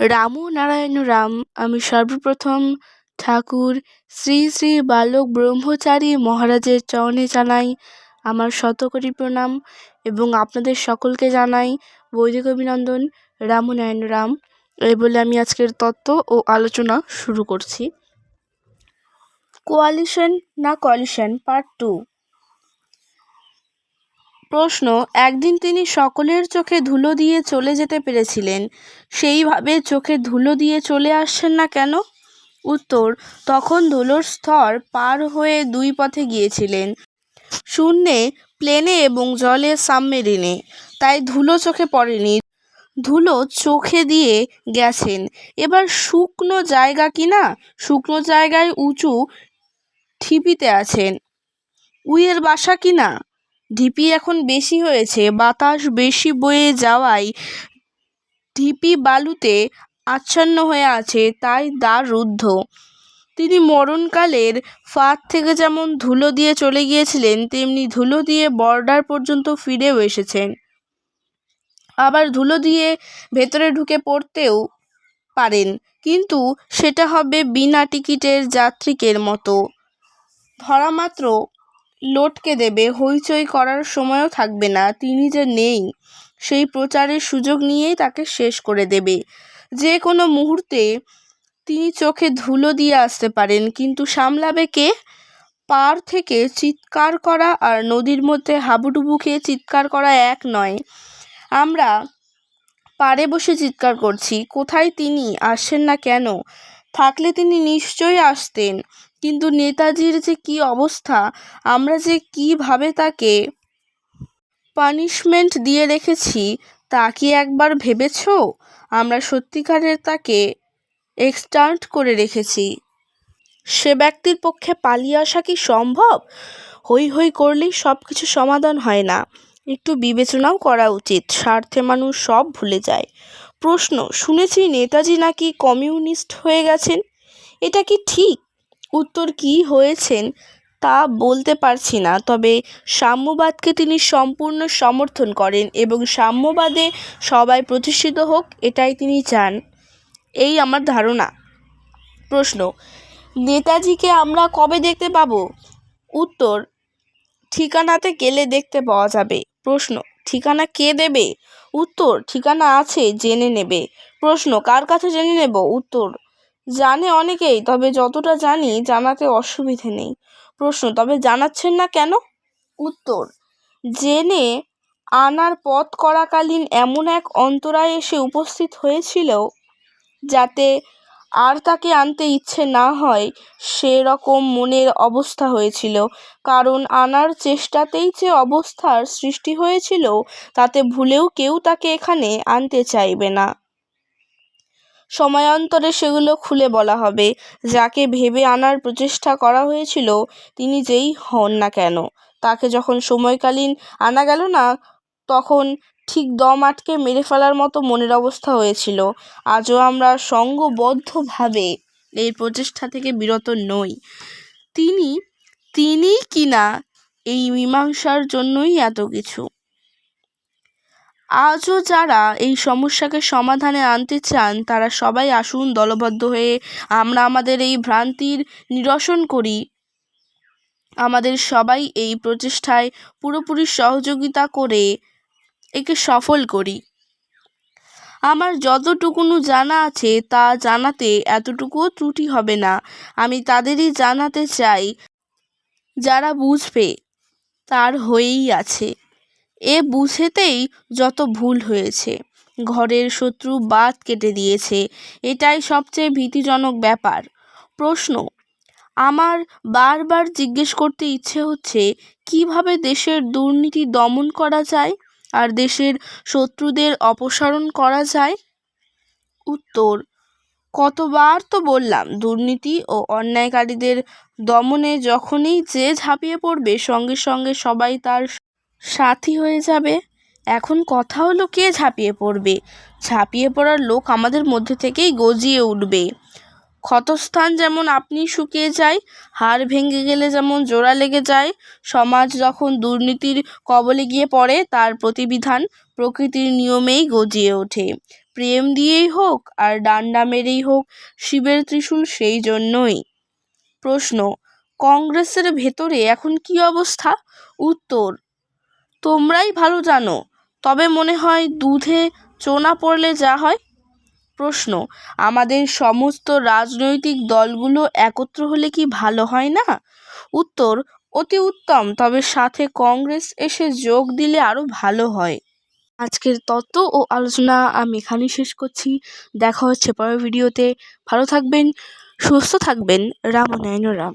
রামু নারায়ণ রাম, আমি সর্বপ্রথম ঠাকুর, শ্রী শ্রী বালক ব্রহ্মচারী মহারাজের চরণে জানাই আমার শতকোটি প্রণাম এবং আপনাদের সকলকে জানাই বৈদিক অভিনন্দন, রামু নারায়ণ রাম। এই বলে আমি আজকের তত্ত্ব ও আলোচনা শুরু করছি। কোয়ালিশন না কোয়ালিশন পার্ট টু প্রশ্ন একদিন তিনি সকলের চোখে ধুলো দিয়ে চলে যেতে পেরেছিলেন। সেইভাবে চোখে ধুলো দিয়ে চলে আসছেন না কেন? উত্তর, তখন ধুলোর স্তর পার হয়ে দুই পথে গিয়েছিলেন। শূন্যে, প্লেনে এবং জলে সাবমেরিনে। তাই ধুলো চোখে পড়েনি। ধুলো চোখে দিয়ে গেছেন। এবার শুকনো জায়গা কি না? শুকনো জায়গায় উঁচু ঠিপিতে আছেন। উইয়ের বাসা কি না? ঢিপি এখন বেশি হয়েছে, বাতাস বেশি বয়ে যাওয়ায় ঢিপি বালুতে আচ্ছন্ন হয়ে আছে, তাই দ্বার রুদ্ধ তিনি মরণকালের ফাঁদ থেকে যেমন ধুলো দিয়ে চলে গিয়েছিলেন, তেমনি ধুলো দিয়ে বর্ডার পর্যন্ত ফিরেও এসেছেন। আবার ধুলো দিয়ে ভেতরে ঢুকে পড়তেও পারেন, কিন্তু সেটা হবে বিনা টিকিটের যাত্রীকের মতো। ধরা মাত্র লটকে দেবে, হইচই করার সময়ও থাকবে না, তিনি যে নেই, সেই প্রচারের সুযোগ নিয়েই তাকে শেষ করে দেবে। যে কোনো মুহূর্তে তিনি চোখে ধুলো দিয়ে আসতে পারেন, কিন্তু সামলাবে কে? পার থেকে চিৎকার করা আর নদীর মধ্যে হাবুডুবু খেয়ে চিৎকার করা এক নয়। আমরা পাড়ে বসে চিৎকার করছি, কোথায় তিনি, আসছেন না কেন? থাকলে তিনি নিশ্চয়ই আসতেন। কিন্তু নেতাজির যে কী অবস্থা, আমরা যে কীভাবে তাকে পানিশমেন্ট দিয়ে রেখেছি, তা কি একবার ভেবেছ? আমরা সত্যিকারের তাকে এক্সটার্ট করে রেখেছি। সে ব্যক্তির পক্ষে পালিয়ে আসা কি সম্ভব? হই হই করলেই সব কিছু সমাধান হয় না। একটু বিবেচনাও করা উচিত, স্বার্থে মানুষ সব ভুলে যায়। প্রশ্ন, শুনেছি নেতাজি নাকি কমিউনিস্ট হয়ে গেছেন? এটা কি ঠিক? উত্তর কি হয়েছেন তা বলতে পারছি না। তবে সাম্যবাদকে তিনি সম্পূর্ণ সমর্থন করেন এবং সাম্যবাদে সবাই প্রতিষ্ঠিত হোক, এটাই তিনি চান। এই আমার ধারণা। প্রশ্ন, নেতাজিকে আমরা কবে দেখতে পাবো? উত্তর, ঠিকানাতে গেলে দেখতে পাওয়া যাবে। প্রশ্ন, ঠিকানা কে দেবে? উত্তর, ঠিকানা আছে, জেনে নেবে। প্রশ্ন, কার কাছে জেনে নেব? উত্তর জানে অনেকেই, তবে যতটা জানি জানাতে অসুবিধে নেই। প্রশ্ন, তবে জানাচ্ছেন না কেন? উত্তর, জেনে আনার পথ করাকালীন এমন এক অন্তরায় এসে উপস্থিত হয়েছিল যাতে আর তাকে আনতে ইচ্ছে না হয়, সেরকম মনের অবস্থা হয়েছিল। কারণ আনার চেষ্টাতেই যে অবস্থার সৃষ্টি হয়েছিল, তাতে ভুলেও কেউ তাকে এখানে আনতে চাইবে না। সময়ান্তরে সেগুলো খুলে বলা হবে। যাকে ভেবে আনার প্রচেষ্টা করা হয়েছিল, তিনি যেই হন না কেন, তাকে যখন সময়কালীন আনা গেল না, তখন ঠিক দম আটকে মেরে ফেলার মতো মনের অবস্থা হয়েছিল। আজও আমরা সঙ্গবদ্ধভাবে এই প্রচেষ্টা থেকে বিরত নই। তিনি তিনি কিনা এই মীমাংসার জন্যই এত কিছু। আজও যারা এই সমস্যাকে সমাধানে আনতে চান, তারা সবাই আসুন দলবদ্ধ হয়ে আমরা আমাদের এই ভ্রান্তির নিরসন করি। আমাদের সবাই এই প্রচেষ্টায় পুরোপুরি সহযোগিতা করে একে সফল করি। আমার যতটুকুনো জানা আছে, তা জানাতে এতটুকুও ত্রুটি হবে না। আমি তাদেরই জানাতে চাই, যারা বুঝবে, তার হয়েই আছে। এ বুঝেতেই যত ভুল হয়েছে। ঘরের শত্রু বাদ কেটে দিয়েছে। এটাই সবচেয়ে ভীতিজনক ব্যাপার। প্রশ্ন, আমার বারবার জিজ্ঞেস করতে ইচ্ছে হচ্ছে, কীভাবে দেশের দুর্নীতি দমন করা যায় আর দেশের শত্রুদের অপসারণ করা যায়? উত্তর, কতবার তো বললাম, দুর্নীতি ও অন্যায়কারীদের দমনে যখনই যে ঝাঁপিয়ে পড়বে, সঙ্গে সঙ্গে সবাই তার সাথী হয়ে যাবে। এখন কথা হলো কে ঝাঁপিয়ে পড়বে? ঝাঁপিয়ে পড়ার লোক আমাদের মধ্যে থেকেই গজিয়ে উঠবে। ক্ষতস্থান যেমন আপনি শুকিয়ে যায়, হাড় ভেঙে গেলে যেমন জোড়া লেগে যায়, সমাজ যখন দুর্নীতির কবলে গিয়ে পড়ে, তার প্রতিবিধান প্রকৃতির নিয়মেই গজিয়ে ওঠে। প্রেম দিয়েই হোক আর ডান্ডা মেরেই হোক, শিবের ত্রিশূল সেই জন্যই। প্রশ্ন, কংগ্রেসের ভেতরে এখন কী অবস্থা? উত্তর তোমরাই ভালো জানো, তবে মনে হয় দুধে চোনা পড়লে যা হয়? প্রশ্ন, আমাদের সমস্ত রাজনৈতিক দলগুলো একত্র হলে কি ভালো হয় না? উত্তর, অতি উত্তম, তবে সাথে কংগ্রেস এসে যোগ দিলে আরও ভালো হয়। আজকের তত্ত্ব ও আলোচনা আমি এখানেই শেষ করছি। দেখা হচ্ছে পরের ভিডিওতে। ভালো থাকবেন, সুস্থ থাকবেন। রাম নারায়ণ রাম।